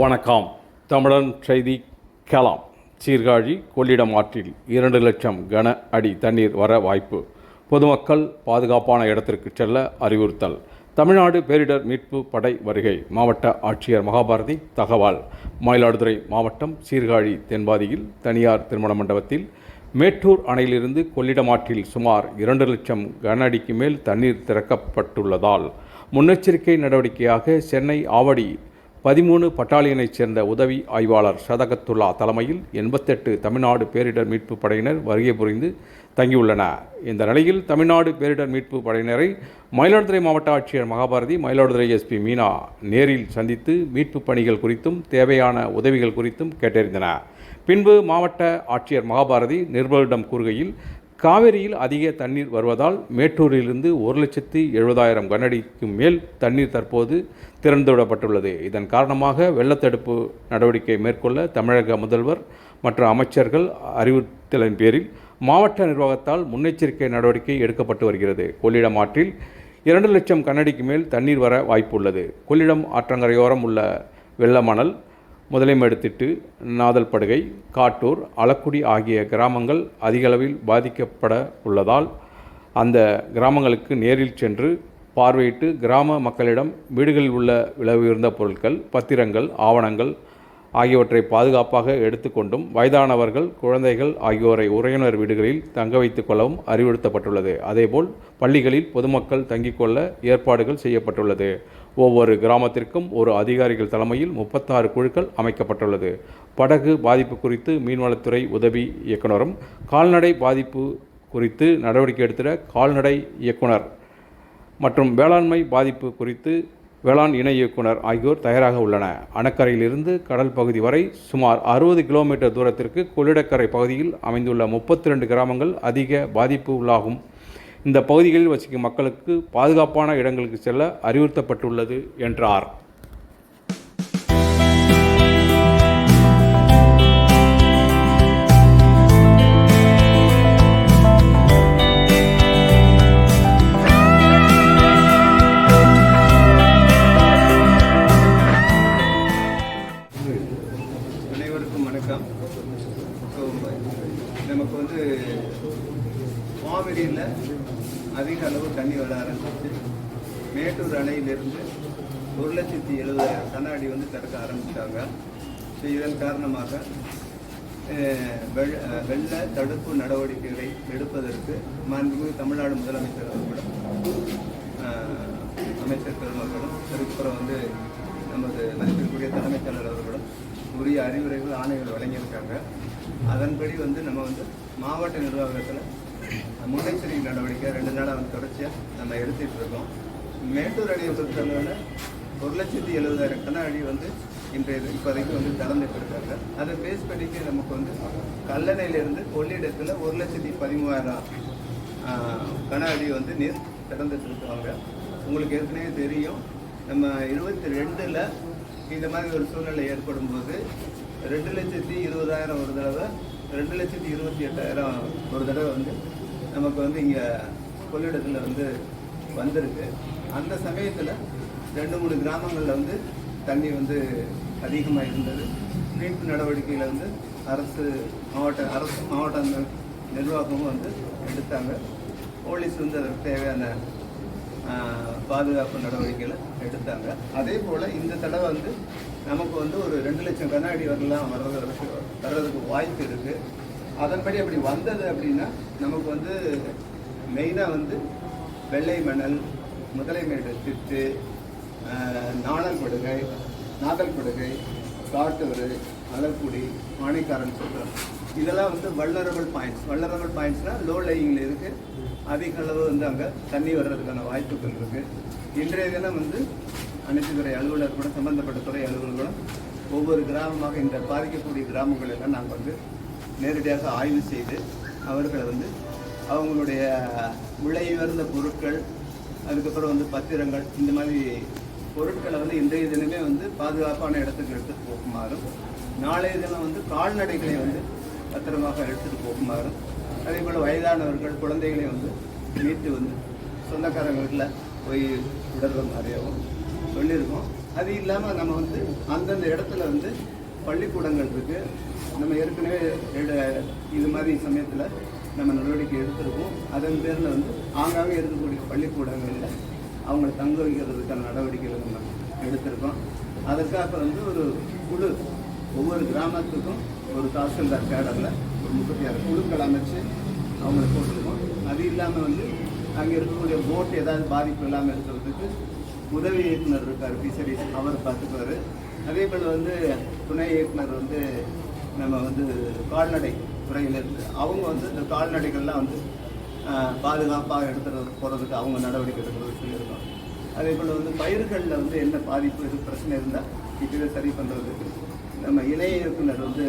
வணக்கம். தமிழன் செய்தி கலாம். சீர்காழி கொள்ளிடம் ஆற்றில் இரண்டு லட்சம் கன அடி தண்ணீர் வர வாய்ப்பு. பொதுமக்கள் பாதுகாப்பான இடத்திற்கு செல்ல அறிவுறுத்தல். தமிழ்நாடு பேரிடர் மீட்பு படை வருகை. மாவட்ட ஆட்சியர் மகாபாரதி தகவல். மயிலாடுதுறை மாவட்டம் சீர்காழி தென்பாதியில் தனியார் திருமண மண்டபத்தில் மேட்டூர் அணையிலிருந்து கொள்ளிடம் ஆற்றில் சுமார் இரண்டு லட்சம் கன அடிக்கு மேல் தண்ணீர் திறக்கப்பட்டுள்ளதால் முன்னெச்சரிக்கை நடவடிக்கையாக சென்னை ஆவடி பதிமூணு பட்டாலியனைச் சேர்ந்த உதவி ஆய்வாளர் சதகத்துல்லா தலைமையில் எண்பத்தெட்டு தமிழ்நாடு பேரிடர் மீட்பு படையினர் வருகை புரிந்து தங்கியுள்ளனர். இந்த நிலையில் தமிழ்நாடு பேரிடர் மீட்பு படையினரை மயிலாடுதுறை மாவட்ட ஆட்சியர் மகாபாரதி மயிலாடுதுறை எஸ்பி மீனா நேரில் சந்தித்து மீட்பு பணிகள் குறித்தும் தேவையான உதவிகள் குறித்தும் கேட்டறிந்தனர். பின்பு மாவட்ட ஆட்சியர் மகாபாரதி நிருபர்களிடம் கூறுகையில் காவிரியில் அதிக தண்ணீர் வருவதால் மேட்டூரிலிருந்து ஒரு லட்சத்தி எழுபதாயிரம் கனஅடிக்கும் மேல் தண்ணீர் தற்போது திறந்துவிடப்பட்டுள்ளது. இதன் காரணமாக வெள்ளத்தடுப்பு நடவடிக்கை மேற்கொள்ள தமிழக முதல்வர் மற்றும் அமைச்சர்கள் அறிவுறுத்தலின் பேரில் மாவட்ட நிர்வாகத்தால் முன்னெச்சரிக்கை நடவடிக்கை எடுக்கப்பட்டு வருகிறது. கொள்ளிடம் ஆற்றில் இரண்டு லட்சம் கனஅடிக்கு மேல் தண்ணீர் வர வாய்ப்புள்ளது. கொள்ளிடம் ஆற்றங்கரையோரம் உள்ள வெள்ளமணல் முதலைமேடுத்திட்டு நாதல்படுகை காட்டூர் அளக்குடி ஆகிய கிராமங்கள் அதிகளவில் பாதிக்கப்பட உள்ளதால் அந்த கிராமங்களுக்கு நேரில் சென்று பார்வையிட்டு கிராம மக்களிடம் வீடுகளில் உள்ள விலை உயர்ந்த பொருட்கள் பத்திரங்கள் ஆவணங்கள் ஆகியவற்றை பாதுகாப்பாக எடுத்துக்கொண்டும் வயதானவர்கள் குழந்தைகள் ஆகியோரை உறையினர் வீடுகளில் தங்க வைத்துக் கொள்ளவும் அறிவுறுத்தப்பட்டுள்ளது. அதேபோல் பள்ளிகளில் பொதுமக்கள் தங்கிக் கொள்ள ஏற்பாடுகள் செய்யப்பட்டுள்ளது. ஒவ்வொரு கிராமத்திற்கும் ஒரு அதிகாரிகள் தலைமையில் முப்பத்தாறு குழுக்கள் அமைக்கப்பட்டுள்ளது. படகு பாதிப்பு குறித்து மீன்வளத்துறை உதவி இயக்குனரும் கால்நடை பாதிப்பு குறித்து நடவடிக்கை எடுத்த கால்நடை இயக்குனர் மற்றும் வேளாண்மை பாதிப்பு குறித்து வேளாண் இணை இயக்குனர் ஆகியோர் தயாராக உள்ளன. அணக்கரையிலிருந்து கடல் பகுதி வரை சுமார் அறுபது கிலோமீட்டர் தூரத்திற்கு கொள்ளிடக்கரை பகுதியில் அமைந்துள்ள முப்பத்தி ரெண்டு கிராமங்கள் அதிக பாதிப்பு உள்ளாகும். இந்த பகுதிகளில் வசிக்கும் மக்களுக்கு பாதுகாப்பான இடங்களுக்கு செல்ல அறிவுறுத்தப்பட்டுள்ளது என்றார். இதன் காரணமாக வெள்ள வெள்ள தடுப்பு நடவடிக்கைகளை எடுப்பதற்கு மாண்புமிகு தமிழ்நாடு முதலமைச்சர் அவர்களும் அமைச்சர் பெருமக்களும் அதுக்கப்புறம் வந்து நமது மதிப்பிற்குரிய தலைமைச் செயலர் அவர்களும் உரிய அறிவுரைகள் ஆணைகள் வழங்கியிருக்காங்க அதன்படி வந்து நம்ம வந்து மாவட்ட நிர்வாகத்தில் முன்னெச்சரிக்கை நடவடிக்கை ரெண்டு நாளாக வந்து தொடர்ச்சியாக நம்ம எடுத்துகிட்டு இருக்கோம். மேட்டூர் அணியை பொறுத்தளவில் ஒரு லட்சத்தி எழுபதாயிரம் கன அடி வந்து இன்றைய இப்போதைக்கு வந்து திறந்துட்டு இருக்காங்க அதை பேஸ் பண்ணிக்கு நமக்கு வந்து கல்லணையிலிருந்து கொள்ளிடத்தில் ஒரு லட்சத்தி பதிமூவாயிரம் ஆஹ், கன அடி வந்து நீர் திறந்துட்டு இருக்காங்க. உங்களுக்கு ஏற்கனவே தெரியும். நம்ம இருபத்தி ரெண்டில் இந்த மாதிரி ஒரு சூழ்நிலை ஏற்படும் போது ரெண்டு லட்சத்தி இருபதாயிரம் ஒரு தடவை ரெண்டு லட்சத்தி இருபத்தி எட்டாயிரம் ஒரு தடவை வந்து நமக்கு வந்து இங்கே கொள்ளிடத்தில் வந்து வந்திருக்கு. அந்த சமயத்தில் ரெண்டு மூணு கிராமங்களில் வந்து தண்ணி வந்து அதிகமாக இருந்தது மீட்பு நடவடிக்கையில் வந்து அரசு மாவட்ட அரசு மாவட்ட நிர்வாகமும் வந்து எடுத்தாங்க. போலீஸ் வந்து அதற்கு தேவையான பாதுகாப்பு நடவடிக்கைகளை எடுத்தாங்க. அதே போல் இந்த தடவை வந்து நமக்கு வந்து ஒரு ரெண்டு லட்சம் கண்ணாடி வரலாம் வர்றதுக்கு வர்றதுக்கு வாய்ப்பு இருக்குது அதன்படி அப்படி வந்தது அப்படின்னா நமக்கு வந்து மெயினாக வந்து வெள்ளை மணல் முதலைமேடு திட்டு நாணல் படுகை நாதல் படுகை காட்டூர் மலர்குடி மாணிக்காரன் சொல்கிறோம் இதெல்லாம் வந்து வல்லரபிள் பாயிண்ட்ஸ் வல்லரபிள் பாயிண்ட்ஸ்னால் லோ லையிங்கில் இருக்குது அதிக அளவு வந்து அங்கே தண்ணி வர்றதுக்கான வாய்ப்புகள் இருக்குது இன்றைய தினம் வந்து அனைத்து துறை அலுவலர் கூட சம்பந்தப்பட்ட துறை அலுவலர்களும் ஒவ்வொரு கிராமமாக இந்த பாதிக்கக்கூடிய கிராமங்கள் எல்லாம் நாங்கள் வந்து நேரடியாக ஆய்வு செய்து அவர்களை வந்து அவங்களுடைய விலை உயர்ந்த பொருட்கள் அதுக்கப்புறம் வந்து பத்திரங்கள் இந்த மாதிரி பொருட்களை வந்து இன்றைய தினமே வந்து பாதுகாப்பான இடத்துக்கு எடுத்துகிட்டு போகுமாறும் நாளைய தினம் வந்து கால்நடைகளை வந்து பத்திரமாக எடுத்துட்டு போகுமாறும் அதே போல் வயதானவர்கள் குழந்தைகளை வந்து மீட்டு வந்து சொந்தக்காரங்க வீட்டில் போய் விடுற மாதிரியாகவும் சொல்லியிருக்கோம். அது இல்லாமல் நம்ம வந்து அந்தந்த இடத்துல வந்து பள்ளிக்கூடங்கள் இருக்குது நம்ம ஏற்கனவே இது மாதிரி சமயத்தில் நம்ம நடவடிக்கை எடுத்திருக்கோம். அதன் பேரில் வந்து ஆங்காங்கே இருக்கக்கூடிய பள்ளிக்கூடங்களில் அவங்களை தங்க வைக்கிறதுக்கான நடவடிக்கைகள் நம்ம எடுத்திருக்கோம். அதற்காக வந்து ஒரு குழு ஒவ்வொரு கிராமத்துக்கும் ஒரு தாசில்தார் கேடரில் ஒரு முப்பத்தி ஆறு குழுக்கள் அமைச்சு அவங்களை போட்டிருக்கோம். அது இல்லாமல் வந்து அங்கே இருக்கக்கூடிய போட் ஏதாவது பாதிப்பு இல்லாமல் இருக்கிறதுக்கு உதவி இயக்குனர் இருக்கார் ஃபிஷரிஸ் அவர் பார்த்துக்குவார். அதே போல் வந்து துணை இயக்குனர் வந்து நம்ம வந்து கால்நடை துறையில் இருந்து அவங்க வந்து இந்த கால்நடைகள்லாம் வந்து பாதுகாப்பாக எடுத்துகிறது போகிறதுக்கு அவங்க நடவடிக்கை எடுக்கிறது சொல்லியிருக்கோம். அதே போல் வந்து பயிர்களில் வந்து என்ன பாதிப்பு இது பிரச்சனை இருந்தால் இப்போவே சரி பண்ணுறதுக்கு நம்ம இணை இயக்குனர் வந்து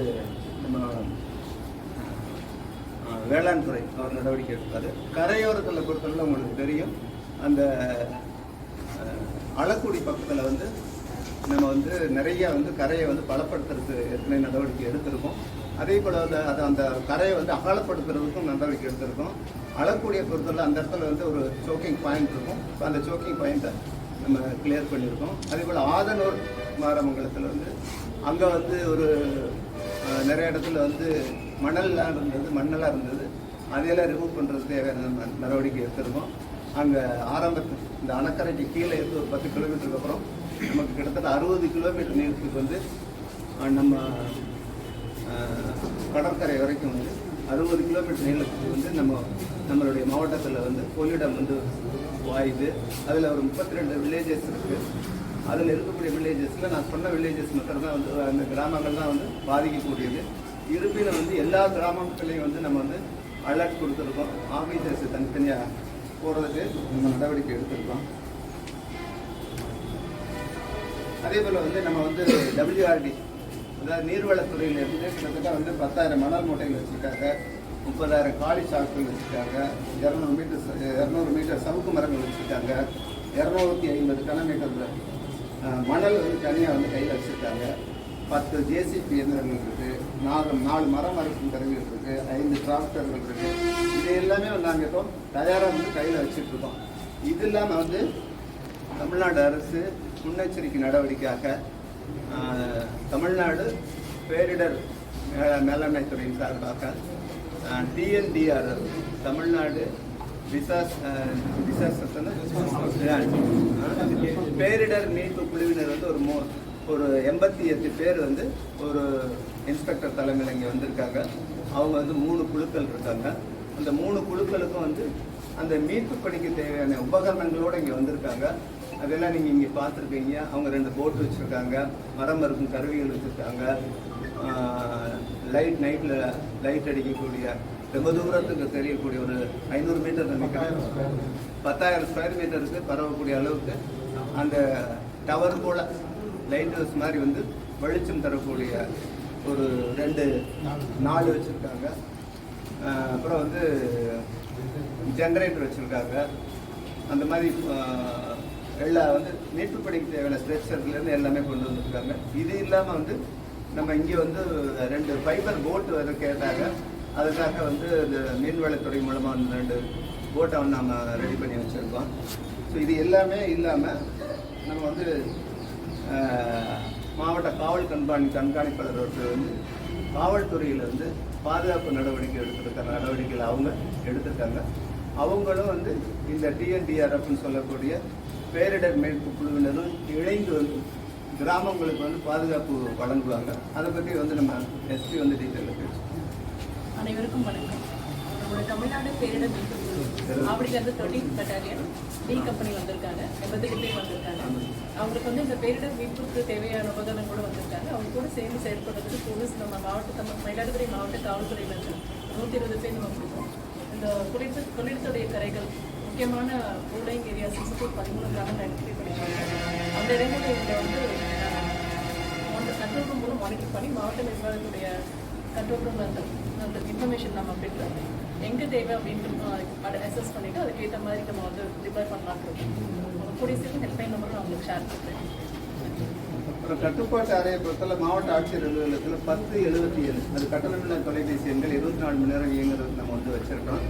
நம்ம வேளாண் துறை அவர் நடவடிக்கை எடுத்தார் கரையோரத்தில் பொறுத்தவரை உங்களுக்கு தெரியும். அந்த அளக்குடி பக்கத்தில் வந்து நம்ம வந்து நிறைய வந்து கரையை வந்து பலப்படுத்துறதுக்கு ஏற்கனவே நடவடிக்கை எடுத்திருக்கோம். அதே போல் வந்து அது அந்த கரையை வந்து அகலப்படுத்துறதுக்கும் நடவடிக்கை எடுத்திருக்கோம். அளக்கூடிய பொறுத்தவரை அந்த இடத்துல வந்து ஒரு சோக்கிங் பாயிண்ட் இருக்கும். இப்போ அந்த சோக்கிங் பாயிண்ட்டை நம்ம கிளியர் பண்ணியிருக்கோம். அதே போல் ஆதனூர் மாரமங்கலத்தில் வந்து அங்கே வந்து ஒரு நிறைய இடத்துல வந்து மணல்லாம் இருந்தது மண்ணெல்லாம் இருந்தது. அதையெல்லாம் ரிமூவ் பண்ணுறதுக்கு தேவையான நடவடிக்கை எடுத்திருக்கோம். அங்கே ஆரம்பத்து இந்த அணக்கரைக்கு கீழே இருந்து ஒரு பத்து கிலோமீட்டருக்கு அப்புறம் நமக்கு கிட்டத்தட்ட அறுபது கிலோமீட்டர் நீளத்துக்கு வந்து நம்ம கடற்கரை வரைக்கும் வந்து அறுபது கிலோமீட்டர் நீளத்துக்கு வந்து நம்ம நம்மளுடைய மாவட்டத்தில் வந்து கொள்ளிடம் வந்து வாயுது. அதில் ஒரு முப்பத்தி ரெண்டு வில்லேஜஸ் இருக்குது அதில் இருக்கக்கூடிய வில்லேஜஸில் நான் சொன்ன வில்லேஜஸ் மட்டும் தான் வந்து அந்த கிராமங்கள் தான் வந்து பாதிக்கக்கூடியது. இருப்பினும் வந்து எல்லா கிராமங்களையும் வந்து நம்ம வந்து அலர்ட் கொடுத்துருக்கோம். ஆஃபீஸர்ஸ் தனித்தனியாக போகிறதுக்கு நம்ம நடவடிக்கை எடுத்திருக்கோம். அதே போல் வந்து நம்ம வந்து டபிள்யூஆர்டி அதாவது நீர்வளத்துறையிலிருந்து கிட்டத்தட்ட வந்து பத்தாயிரம் மணல் மூட்டைகள் வச்சுருக்காங்க. முப்பதாயிரம் காலி சாக்குகள் வச்சுருக்காங்க. இரநூறு மீட்டர் இரநூறு மீட்டர் சவுக்கு மரங்கள் வச்சுருக்காங்க. இரநூத்தி ஐம்பது கனமீட்டர் மணல் வந்து தனியாக வந்து கையில் வச்சுருக்காங்க. பத்து ஜேசிபி இயந்திரங்கள் இருக்குது நாலு நாலு மரம் அறுக்கும் கருவிகள் இருக்குது ஐந்து டிராக்டர்கள் இருக்குது இது எல்லாமே நாங்கள் இப்போ தயாராக வந்து கையில் வச்சுட்ருக்கோம். இது இல்லாமல் வந்து தமிழ்நாடு அரசு முன்னெச்சரிக்கை நடவடிக்கையாக தமிழ்நாடு பேரிடர் மே- மேலாண்மை துறையின் சார்பாக டிஎன்டிஆர் தமிழ்நாடு பேரிடர் மீட்பு குழுவினர் வந்து ஒரு மூ ஒரு எண்பத்தி எட்டு பேர் வந்து ஒரு இன்ஸ்பெக்டர் தலைமையில் இங்கே வந்திருக்காங்க. அவங்க வந்து மூணு குழுக்கள் இருக்காங்க. அந்த மூணு குழுக்களுக்கும் வந்து அந்த மீட்பு பணிக்கு தேவையான உபகரணங்களோடு இங்கே வந்திருக்காங்க. அதெல்லாம் நீங்கள் இங்கே பார்த்துருக்கீங்க அவங்க ரெண்டு போட்டு வச்சுருக்காங்க. மரம் இருக்கும் கருவிகள் வச்சுருக்காங்க. லைட் நைட்டில் லைட் அடிக்கக்கூடிய ரொம்ப தூரத்துக்கு தெரியக்கூடிய ஒரு ஐநூறு மீட்டர் நினைக்கிறேன் பத்தாயிரம் ஸ்கொயர் மீட்டருக்கு பரவக்கூடிய அளவுக்கு அந்த டவர் போல் லைட் ஹவுஸ் மாதிரி வந்து வெளிச்சம் தரக்கூடிய ஒரு ரெண்டு நாலு வச்சுருக்காங்க. அப்புறம் வந்து ஜென்ரேட்டர் வச்சுருக்காங்க. அந்த மாதிரி எல்லா வந்து மீட்பு பணிக்கு தேவையான ஸ்ட்ரெச்சர்லேருந்து எல்லாமே கொண்டு வந்திருக்காங்க. இது இல்லாமல் வந்து நம்ம இங்கே வந்து ரெண்டு ஃபைபர் போட்டு வந்து கேட்டாங்க. அதுக்காக வந்து இந்த மீன்வளத்துறை மூலமாக வந்து ரெண்டு போட்டை வந்து நம்ம ரெடி பண்ணி வச்சுருக்கோம். ஸோ இது எல்லாமே இல்லாமல் நம்ம வந்து மாவட்ட காவல் கண்காணி கண்காணிப்பாளர் ஒருத்தர் வந்து காவல்துறையிலேருந்து பாதுகாப்பு நடவடிக்கை எடுத்திருக்காங்க நடவடிக்கைகள் அவங்க எடுத்திருக்காங்க. அவங்களும் வந்து இந்த டிஎன்டிஆர்எஃப்னு சொல்லக்கூடிய பேரிடர் மீட்பு குழுவினரும் இணைந்து வந்து கிராமங்களுக்கு வந்து பாதுகாப்பு வழங்குவாங்க. அதை பற்றி வந்து நம்ம எஸ்பி வந்து டீட்டெயிலில் பேசுவோம். அனைவருக்கும் வணக்கம். நம்மளோட தமிழ்நாடு பேரிடர் மீட்பு குழு தொழில் தேர்ட்டீன் பட்டாலியன் டி கம்பெனி வந்திருக்காங்க. எண்பத்தெட்டு பேர் வந்திருக்காங்க. அவங்களுக்கு வந்து இந்த பேரிடர் மீட்புக்கு தேவையான உபகரணங்களோட வந்திருக்காங்க. அவங்க கூட சேர்ந்து செயல்படுறதுக்கு போலீஸ் நம்ம மாவட்ட தமிழ் மயிலாடுதுறை மாவட்ட காவல்துறையிலேருந்து நூற்றி இருபது பேர் நம்ம கொடுப்போம் இந்த குளிர்த்து குளிர்த்துடைய கரைகள் முக்கியமான ரூலிங் ஏரியா சிக்ஸ்பூர் பதிமூணு கிராமம் ஐடென்டிஃபை பண்ணியிருக்காங்க அந்த இடங்களை இவங்க வந்து அந்த கண்ட்ரோல் ரூம் மூலம் மானிட்டர் பண்ணி மாவட்ட நிர்வாகத்துடைய கண்ட்ரோல் ரூம் அந்த அந்த இன்ஃபர்மேஷன் நம்ம பெற்று எங்கே தேவை அப்படின்ட்டு அதை அசஸ் பண்ணிவிட்டு அதுக்கேற்ற மாதிரி நம்ம வந்து ப்ரிப்பேர் பண்ணலாம் கூடிய சீக்கிரம் ஹெல்ப்லைன் நம்பரும் நான் உங்களுக்கு ஷேர் பண்ணுறேன் அப்புறம் கட்டுப்பாட்டு அறையை பொறுத்தவரை மாவட்ட ஆட்சியர் அலுவலகத்தில் பத்து எழுபத்தி ஏழு அது கட்டணமில்லா தொலைபேசி எண்கள் இருபத்தி நாலு மணி நேரம் இயங்குறது நம்ம வந்து வச்சிருக்கோம்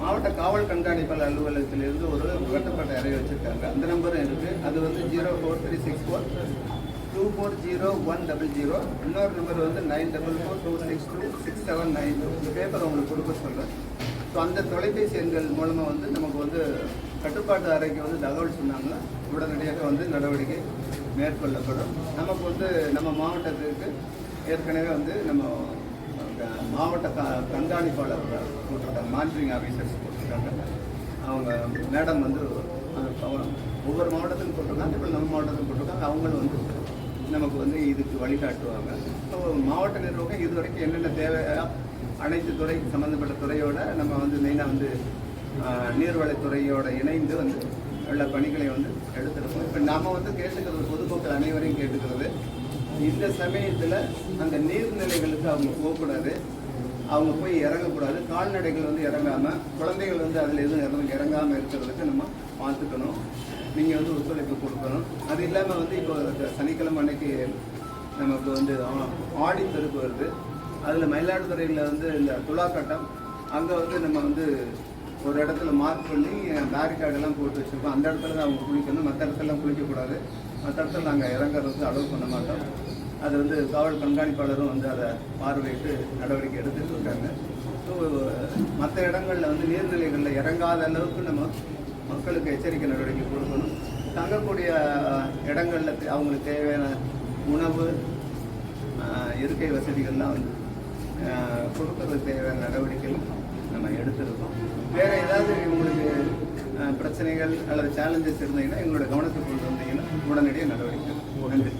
மாவட்ட காவல் கண்காணிப்பாளர் அலுவலகத்திலிருந்து ஒரு கட்டுப்பாட்டு அறை வச்சிருக்காங்க. அந்த நம்பரும் இருக்கு. அது வந்து zero four three six four two four zero one double zero. இன்னொரு நம்பர் வந்து nine double four two six two six seven nine two. இந்த பேப்பர் உங்களுக்கு கொடுக்க சொல்கிறேன் ஸோ அந்த தொலைபேசி எண்கள் மூலமாக வந்து நமக்கு வந்து கட்டுப்பாட்டு அறைக்கு வந்து தகவல் சொன்னாங்கன்னா உடனடியாக வந்து நடவடிக்கை மேற்கொள்ளப்படும். நமக்கு வந்து நம்ம மாவட்டத்துக்கு ஏற்கனவே வந்து நம்ம மாவட்ட க கண்காணிப்பாளர் போட்டிருக்காங்க மானிட்டரிங் ஆஃபீஸர்ஸ் போட்டிருக்காங்க. அவங்க மேடம் வந்து ஒவ்வொரு மாவட்டத்துக்கும் போட்டிருக்காங்க இப்போ நம்ம மாவட்டத்துக்கும் போட்டிருக்காங்க. அவங்களும் வந்து நமக்கு வந்து இதுக்கு வழிகாட்டுவாங்க. ஸோ மாவட்ட நிர்வாகம் இது வரைக்கும் என்னென்ன தேவையோ அனைத்து துறை சம்மந்தப்பட்ட துறையோட நம்ம வந்து மெயினாக வந்து நீர்வளத்துறையோட இணைந்து வந்து உள்ள பணிகளை வந்து எடுத்திருக்கோம். இப்போ நாம் வந்து கேட்டுக்கிறது பொதுமக்கள் அனைவரையும் கேட்டுக்கிறது. இந்த சமயத்தில் அந்த நீர்நிலைகளுக்கு அவங்க போகக்கூடாது. அவங்க போய் இறங்கக்கூடாது. கால்நடைகள் வந்து இறங்காமல் குழந்தைகள் வந்து அதில் எதுவும் இறங்க இறங்காமல் இருக்கிறதுக்கு நம்ம பார்த்துக்கணும். நீங்கள் வந்து ஒத்துழைப்பு கொடுக்கணும். அது இல்லாமல் வந்து இப்போ சனிக்கிழமை அன்னைக்கு நமக்கு வந்து ஆடி பெருக்கு வருது. அதில் மயிலாடுதுறையில் வந்து இந்த துலாக்கட்டம் அங்கே வந்து நம்ம வந்து ஒரு இடத்துல மார்க் பண்ணி பேரிகார்டெல்லாம் போட்டு வச்சுருக்கோம். அந்த இடத்துல தான் அவங்க குளிக்கணும். மற்ற இடத்துலலாம் குளிக்கக்கூடாது. மற்ற இடத்துல நாங்கள் இறங்குறதுக்கு அலோவ் பண்ண மாட்டோம். அது வந்து காவல் கண்காணிப்பாளரும் வந்து அதை பார்வையிட்டு நடவடிக்கை எடுத்துட்டு இருக்காங்க. ஸோ மற்ற இடங்களில் வந்து நீர்நிலைகளில் இறங்காத அளவுக்கு நம்ம மக்களுக்கு எச்சரிக்கை நடவடிக்கை கொடுக்கணும். தங்கக்கூடிய இடங்களில் அவங்களுக்கு தேவையான உணவு இருக்கை வசதிகள்லாம் வந்து கொடுக்கறதுக்கு தேவையான நடவடிக்கைகள் நம்ம எடுத்திருக்கோம். வேற ஏதாவது உங்களுக்கு பிரச்சனைகள் அல்லது சேலஞ்சஸ் இருந்தீங்கன்னா எங்களோட கவனத்துக்கு கொண்டு வந்தீங்கன்னா உடனடியாக நடவடிக்கை நன்றி.